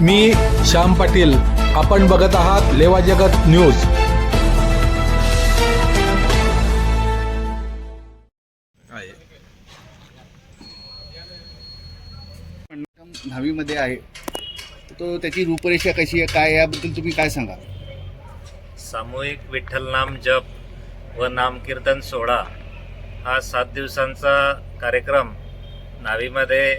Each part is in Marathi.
मी श्याम पाटील. आपण बघत आहात लेवा जगत न्यूज. न्हावीमध्ये आहे. तो त्याची रूपरेषा कशी आहे? काय याबद्दल तुम्ही काय सांगा? सामूहिक विठ्ठल नाम जप व नामकीर्तन सोहळा हा सात दिवसांचा कार्यक्रम नावीमध्ये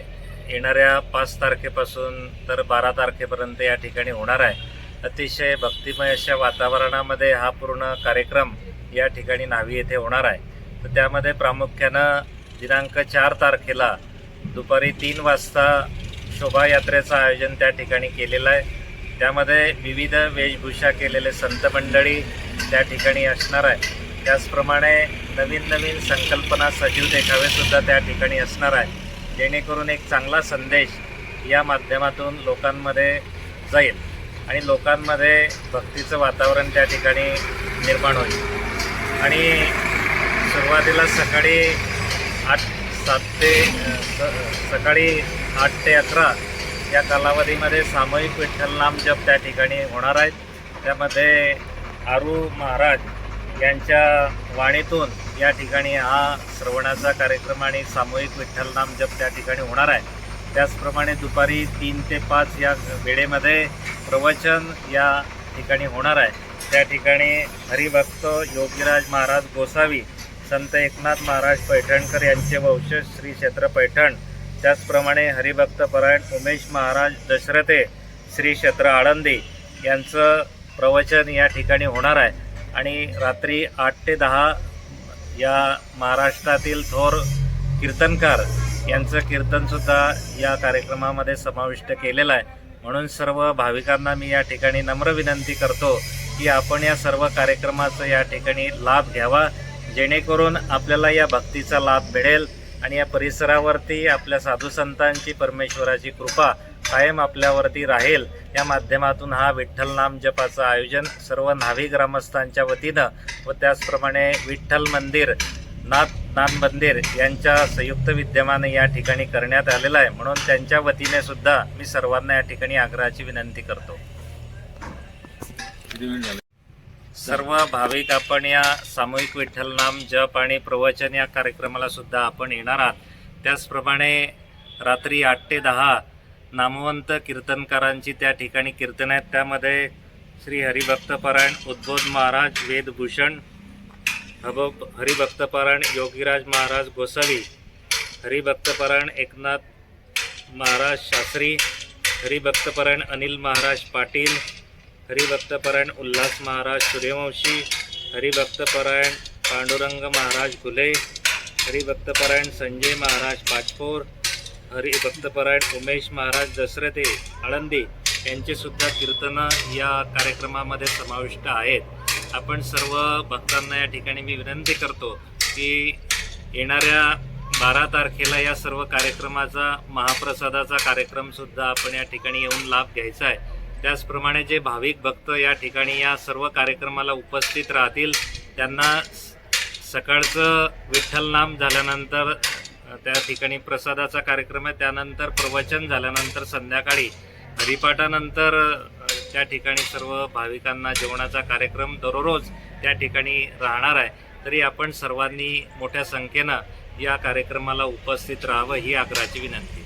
येणाऱ्या पाच तारखेपासून तर बारा तारखेपर्यंत या ठिकाणी होणार आहे. अतिशय भक्तिमय अशा वातावरणामध्ये हा पूर्ण कार्यक्रम या ठिकाणी नावी येथे होणार आहे. तर त्यामध्ये प्रामुख्यानं दिनांक चार तारखेला दुपारी तीन वाजता शोभायात्रेचं आयोजन त्या ठिकाणी केलेलं आहे. त्यामध्ये विविध वेशभूषा केलेले संत मंडळी त्या ठिकाणी असणार आहे. त्याचप्रमाणे नवीन नवीन संकल्पना सजीव देखावेसुद्धा त्या ठिकाणी असणार आहे. जेणेकरून एक चांगला संदेश या माध्यमातून लोकांमध्ये जाईल आणि लोकांमध्ये भक्तीचं वातावरण त्या ठिकाणी निर्माण होईल. आणि सुरुवातीला सकाळी आठ सात ते स- सकाळी आठ ते अकरा या कालावधीमध्ये सामूहिक विठ्ठल नाम जप त्या ठिकाणी होणार आहेत त्यामध्ये आरू महाराज यांच्या वाणीतून या ठिकाणी हा श्रवणाचा कार्यक्रम आणि सामूहिक विठ्ठल नाम जप त्या ठिकाणी होणार आहे. त्याचप्रमाणे दुपारी तीन ते पाच या वेळेमध्ये प्रवचन या ठिकाणी होणार आहे. त्या ठिकाणी हरिभक्त योगीराज महाराज गोसावी संत एकनाथ महाराज पैठणकर यांचे वंशज श्री क्षेत्र पैठण त्याचप्रमाणे हरिभक्त परायण उमेश महाराज दशरथे श्री क्षेत्र आळंदी यांचं प्रवचन या ठिकाणी होणार आहे. आणि रात्री आठ ते दहा या महाराष्ट्रातील थोर कीर्तनकार यांचं कीर्तनसुद्धा या कार्यक्रमामध्ये समाविष्ट केलेलं आहे. म्हणून सर्व भाविकांना मी या ठिकाणी नम्र विनंती करतो की आपण या सर्व कार्यक्रमाचा या ठिकाणी लाभ घ्यावा जेणेकरून आपल्याला या भक्तीचा लाभ मिळेल आणि या परिसरावरती आपल्या साधू संतांची परमेश्वराची कृपा कायम आपल्यावरती राहील. या माध्यमातून हा विठ्ठल नाम जपाचं आयोजन सर्व न्हावी ग्रामस्थांच्या वतीनं व त्याचप्रमाणे विठ्ठल मंदिर नाथ नाथ मंदिर यांच्या संयुक्त विद्यमाने या ठिकाणी करण्यात आलेलं आहे. म्हणून त्यांच्या वतीने सुद्धा मी सर्वांना या ठिकाणी आग्रहाची विनंती करतो. सर्व भाविक आपण या सामूहिक विठ्ठल नाम जप आणि प्रवचन या कार्यक्रमाला सुद्धा आपण येणार आहात. त्याचप्रमाणे रात्री आठ ते दहा नामवंत कीर्तनकारांची त्या ठिकाणी कीर्तन आहेत. त्यामध्ये श्री हरिभक्तपरायण उद्बोध महाराज वेदभूषण हब हरिभक्तपरायण योगीराज महाराज गोसावी हरिभक्तपरायण एकनाथ महाराज शास्त्री हरिभक्तपरायण अनिल महाराज पाटील हरिभक्तपरायण उल्हास महाराज सूर्यवंशी हरिभक्तपरायण पांडुरंग महाराज घुले हरिभक्तपरायण संजय महाराज पाचपोर हरिभक्तपरायण उमेश महाराज दशरथे आळंदी यांचेसुद्धा कीर्तनं या कार्यक्रमामध्ये समाविष्ट आहेत. आपण सर्व भक्तांना या ठिकाणी मी विनंती करतो की येणाऱ्या बारा तारखेला या सर्व कार्यक्रमाचा महाप्रसादाचा कार्यक्रमसुद्धा आपण या ठिकाणी येऊन लाभ घ्यायचा आहे. त्याचप्रमाणे जे भाविक भक्त या ठिकाणी या सर्व कार्यक्रमाला उपस्थित राहतील त्यांना सकाळचं विठ्ठल नाम झाल्यानंतर त्या ठिकाणी प्रसादाचा कार्यक्रम आहे. त्यानंतर प्रवचन झाल्यानंतर संध्याकाळी हरिपाठानंतर त्या ठिकाणी सर्व भाविकांना जेवणाचा कार्यक्रम दररोज त्या ठिकाणी राहणार आहे. तरी आपण सर्वांनी मोठ्या संख्येनं या कार्यक्रमाला उपस्थित राहावं ही आग्रहाची विनंती.